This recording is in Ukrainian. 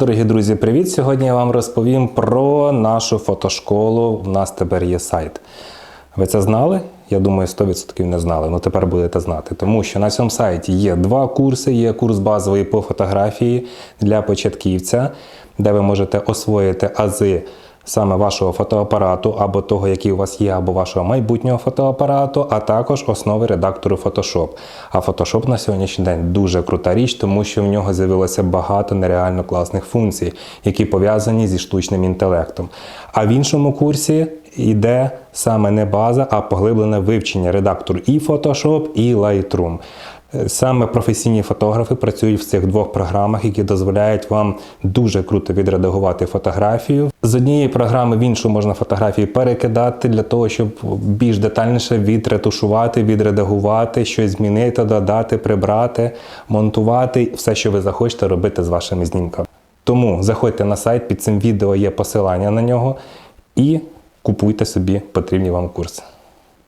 Дорогі друзі, привіт! Сьогодні я вам розповім про нашу фотошколу. У нас тепер є сайт. Ви це знали? Я думаю, 100% не знали. Ну тепер будете знати. Тому що на цьому сайті є два курси: є курс базовий по фотографії для початківця, де ви можете освоїти ази саме вашого фотоапарату, або того, який у вас є, або вашого майбутнього фотоапарату, а також основи редактору Photoshop. А Photoshop на сьогоднішній день дуже крута річ, тому що в нього з'явилося багато нереально класних функцій, які пов'язані зі штучним інтелектом. А в іншому курсі йде саме не база, а поглиблене вивчення редактору і Photoshop, і Lightroom. Саме професійні фотографи працюють в цих двох програмах, які дозволяють вам дуже круто відредагувати фотографію. З однієї програми в іншу можна фотографії перекидати для того, щоб більш детальніше відретушувати, відредагувати, щось змінити, додати, прибрати, монтувати все, що ви захочете робити з вашими знімками. Тому заходьте на сайт, під цим відео є посилання на нього і купуйте собі потрібні вам курси.